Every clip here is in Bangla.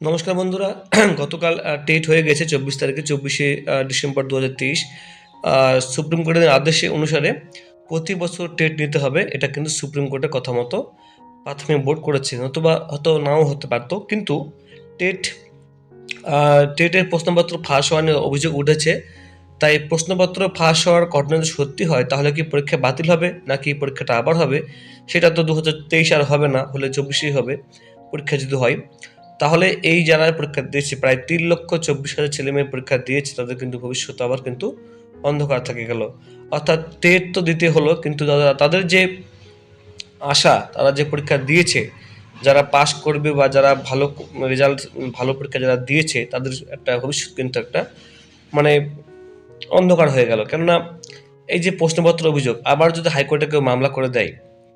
নমস্কার বন্ধুরা, গতকাল টেট হয়ে গেছে চব্বিশ তারিখে, চব্বিশে ডিসেম্বর দু হাজার তেইশ সুপ্রিম কোর্টের আদেশে অনুসারে প্রতি বছর টেট নিতে হবে, এটা কিন্তু সুপ্রিম কোর্টের কথা মতো প্রাথমিক বোর্ড করেছে। নতুবা হয়তো নাও হতে পারতো, কিন্তু টেট টেটের প্রশ্নপত্র ফাঁস হওয়ার নিয়ে অভিযোগ উঠেছে। তাই প্রশ্নপত্র ফাঁস হওয়ার ঘটনা যদি সত্যি হয়, তাহলে কি পরীক্ষা বাতিল হবে, নাকি পরীক্ষাটা আবার হবে? সেটা তো দু হাজার তেইশ আর হবে না, হলে চব্বিশেই হবে, পরীক্ষা যদি হয়। তাহলে এই যারা পরীক্ষা দিয়েছে, প্রায় তিন লক্ষ চব্বিশ হাজার ছেলে মেয়ে পরীক্ষা দিয়েছে, তাদের কিন্তু ভবিষ্যৎ আবার কিন্তু অন্ধকার থেকে গেল। অর্থাৎ টেট তো দিতে হলো, কিন্তু তারা- তাদের যে আশা, তারা যে পরীক্ষা দিয়েছে, যারা পাস করবে বা যারা ভালো রেজাল্ট, ভালো পরীক্ষা যারা দিয়েছে, তাদের একটা ভবিষ্যৎ কিন্তু একটা মানে অন্ধকার হয়ে গেল। কেননা এই যে প্রশ্নপত্র অভিযোগ, আবার যদি হাইকোর্টে কেউ মামলা করে দেয়,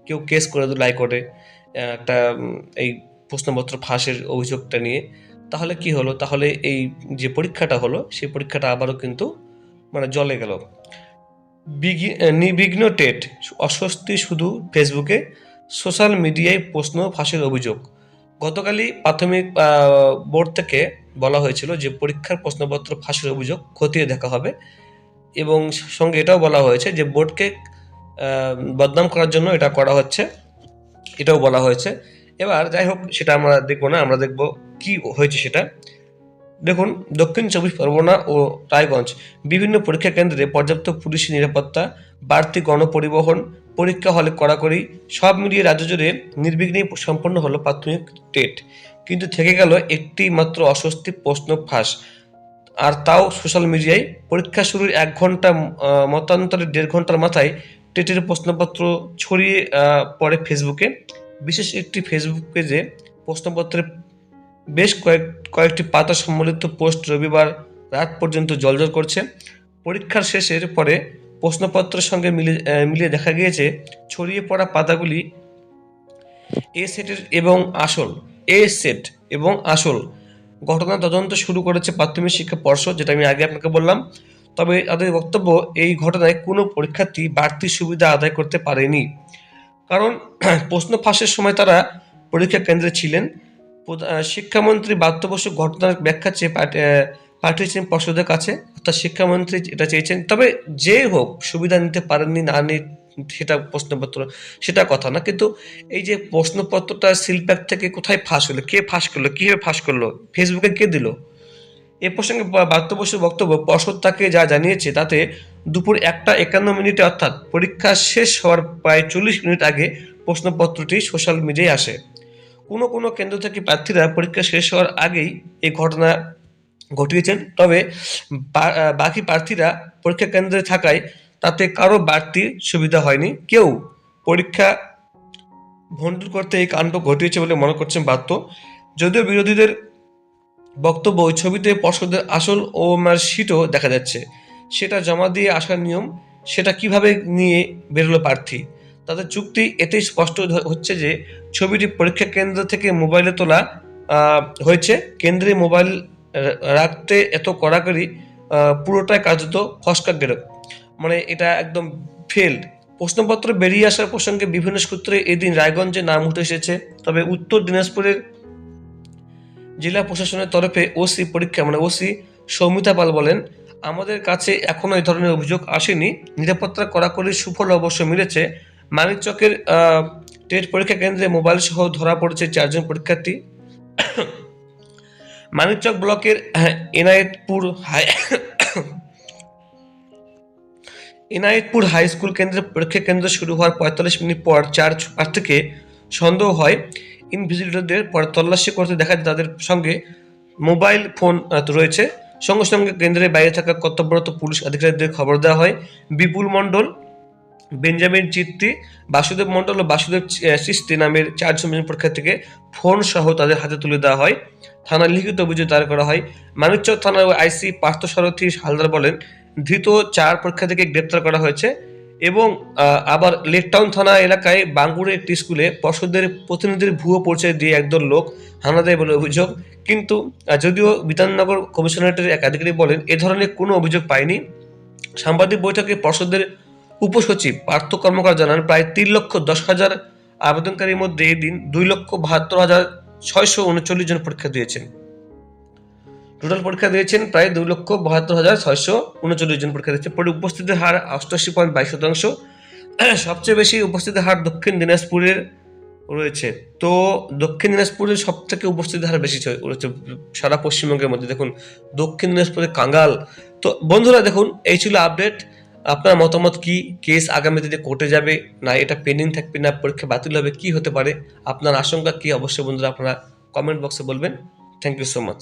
কেউ কেস করে দিল হাইকোর্টে একটা এই প্রশ্নপত্র ফাঁসের অভিযোগটা নিয়ে, তাহলে কি হলো? তাহলে এই যে পরীক্ষাটা হলো, সেই পরীক্ষাটা আবারও কিন্তু মানে জলে গেল। বিঘি- নির্বিঘ্ন টেট, অস্বস্তি শুধু ফেসবুকে, সোশ্যাল মিডিয়ায় প্রশ্ন ফাঁসের অভিযোগ। গতকালই প্রাথমিক বোর্ড থেকে বলা হয়েছিল যে পরীক্ষার প্রশ্নপত্র ফাঁসের অভিযোগ খতিয়ে দেখা হবে এবং সঙ্গে এটাও বলা হয়েছে যে বোর্ডকে বদনাম করার জন্য এটা করা হচ্ছে। এটাও বলা হয়েছে এবার যাই হোক, সেটা আমরা দেখব না, আমরা দেখব কি হয়েছে সেটা। দেখুন, দক্ষিণ চব্বিশ পরগনা ও রায়গঞ্জ বিভিন্ন পরীক্ষা কেন্দ্রে পর্যাপ্ত পুলিশি নিরাপত্তা, বাড়তি গণপরিবহন, পরীক্ষা হলে কড়াকড়ি, সব মিলিয়ে রাজ্য জুড়ে নির্বিঘ্নেই সম্পন্ন হলো প্রাথমিক টেট। কিন্তু থেকে গেল একটি মাত্র অস্বস্তি, প্রশ্ন ফাঁস। আর তাও সোশ্যাল মিডিয়ায় পরীক্ষা শুরুর এক ঘণ্টা মতান্তরে দেড় ঘণ্টার মাথায় টেটের প্রশ্নপত্র ছড়িয়ে পড়ে ফেসবুকে। বিশেষ একটি ফেসবুক পেজে প্রশ্নপত্রের বেশ কয়েক, কয়েকটি পাতা সম্বলিত পোস্ট রবিবার রাত পর্যন্ত জলজল করছে। পরীক্ষার শেষের পরে প্রশ্নপত্রের সঙ্গে মিলে মিলিয়ে দেখা গিয়েছে ছড়িয়ে পড়া পাতাগুলি এ সেটের এবং আসল এ সেট এবং আসল। ঘটনা তদন্ত শুরু করেছে প্রাথমিক শিক্ষা পর্ষদ, যেটা আমি আগে আপনাকে বললাম। তবে তাদের বক্তব্য, এই ঘটনায় কোনো পরীক্ষার্থী বাড়তি সুবিধা আদায় করতে পারেনি। কারণ প্রশ্ন ফাঁসের সময় তারা পরীক্ষা কেন্দ্রে ছিলেন। শিক্ষামন্ত্রী বাধ্যবশ ঘটনার ব্যাখ্যা চেয়ে পাঠ- পাঠিয়েছেন পর্ষদের কাছে। অর্থাৎ শিক্ষামন্ত্রী এটা চেয়েছেন। তবে যে হোক, সুবিধা নিতে পারেননি, না নি সেটা প্রশ্নপত্র, সেটা কথা না। কিন্তু এই যে প্রশ্নপত্রটা সিলপ্যাক থেকে কোথায় ফাঁস হলো? কে ফাঁস করল? কীভাবে ফাঁস করল? ফেসবুকে কে দিল? এ প্রসঙ্গে বাত্যবসুর বক্তব্য, পর্ষদ তাকে যা জানিয়েছে তাতে দুপুর একটা একান্ন মিনিটে অর্থাৎ পরীক্ষা শেষ হওয়ার প্রায় চল্লিশ মিনিট আগে প্রশ্নপত্রটি সোশ্যাল মিডিয়ায় আসে। কোনো কোনো কেন্দ্র থেকে প্রার্থীরা পরীক্ষা শেষ হওয়ার আগেই এই ঘটনা ঘটিয়েছেন। তবে বাকি প্রার্থীরা পরীক্ষা কেন্দ্রে থাকায় তাতে কারও বাড়তি সুবিধা হয়নি। কেউ পরীক্ষা ভণ্ডুল করতে এই কাণ্ড ঘটিয়েছে বলে মনে করছেন বাধ্য। যদিও বিরোধীদের বক্তব্য ওই ছবিতে পর্ষদের আসল ও শিটও দেখা যাচ্ছে। সেটা জমা দিয়ে আসার নিয়ম, সেটা কীভাবে নিয়ে বেরোলো প্রার্থী? তাদের চুক্তি এতেই স্পষ্ট হচ্ছে যে ছবিটি পরীক্ষা কেন্দ্র থেকে মোবাইলে তোলা হয়েছে। কেন্দ্রে মোবাইল রাখতে এত কড়াকড়ি পুরোটাই কার্যত ফসকা গেল মানে এটা একদম ফেল্ড প্রশ্নপত্র বেরিয়ে আসার প্রসঙ্গে বিভিন্ন সূত্রে এদিন রায়গঞ্জে নাম উঠে এসেছে। তবে উত্তর দিনাজপুরের জেলা প্রশাসনের তরফে ওসি পরীক্ষা মানে ওসি সৌমিতা পাল বলেন আমাদের কাছে এখনও এই ধরনের অভিযোগ আসেনি। নিরাপত্তা কড়াকড়ির সুফল অবশ্য মিলেছে। মানিকচকের টেট পরীক্ষা কেন্দ্রে মোবাইল সহ ধরা পড়েছে চারজন পরীক্ষার্থী। মানিকচক ব্লকের আহ, Enayetpur high Enayetpur high school কেন্দ্রে পরীক্ষা কেন্দ্র শুরু হওয়ার পঁয়তাল্লিশ মিনিট পর চার প্রার্থীকে সন্দেহ হয়। ইনভিজিলেটরদের পরে তল্লাশি করতে দেখা যায় তাদের সঙ্গে মোবাইল ফোন রয়েছে। সঙ্গে সঙ্গে কেন্দ্রের বাইরে থাকা কর্তব্যরত পুলিশ আধিকারিকদের খবর দেওয়া হয়। বিপুল মণ্ডল, বেঞ্জামিন চিত্তি, বাসুদেব মণ্ডল ও বাসুদেব সিস্তি নামের চার চারজন থেকে পরীক্ষার্থীকে ফোন সহ তাদের হাতে তুলে দেওয়া হয়। থানায় লিখিত অভিযোগ দায়ের করা হয়। মানিকচক থানার আইসি পার্থ সারথী হালদার বলেন, ধৃত চার পরীক্ষা থেকে গ্রেপ্তার করা হয়েছে। এবং আবার লেকটাউন থানা এলাকায় বাঙ্গুরের একটি স্কুলে পর্ষদের প্রতিনিধির ভুয়ো পরিচয় দিয়ে একদল লোক হানা দেয় বলে অভিযোগ। কিন্তু যদিও বিধাননগর কমিশনারেটের এক আধিকারিক বলেন, এ ধরনের কোনো অভিযোগ পায়নি। সাংবাদিক বৈঠকে পর্ষদের উপসচিব পার্থ কর্মকার জানান, প্রায় তিন লক্ষ দশ হাজার আবেদনকারীর মধ্যে এদিন দুই লক্ষ বাহাত্তর হাজার ছয়শো উনচল্লিশ জন পরীক্ষা দিয়েছেন। টোটাল পরীক্ষা দিয়েছেন প্রায় দুই লক্ষ বাহাত্তর হাজার ছয়শো উনচল্লিশ জন পরীক্ষা দিয়েছে। পরে উপস্থিতির হার অষ্টআশি পয়েন্ট বাইশ শতাংশ। সবচেয়ে বেশি উপস্থিতির হার দক্ষিণ দিনাজপুরের রয়েছে। তো দক্ষিণ দিনাজপুরের সব থেকে উপস্থিতির হার বেশি রয়েছে সারা পশ্চিমবঙ্গের মধ্যে। দেখুন, দক্ষিণ দিনাজপুরে কাঙ্গাল। তো বন্ধুরা, দেখুন, এই ছিল আপডেট। আপনার মতামত কি? কেস আগামী দিনে কোর্টে যাবে, না এটা পেন্ডিং থাকবে, না পরীক্ষা বাতিল হবে, কি হতে পারে? আপনার আশঙ্কা কি? অবশ্যই বন্ধুরা, আপনারা কমেন্ট বক্সে বলবেন। Thank you so much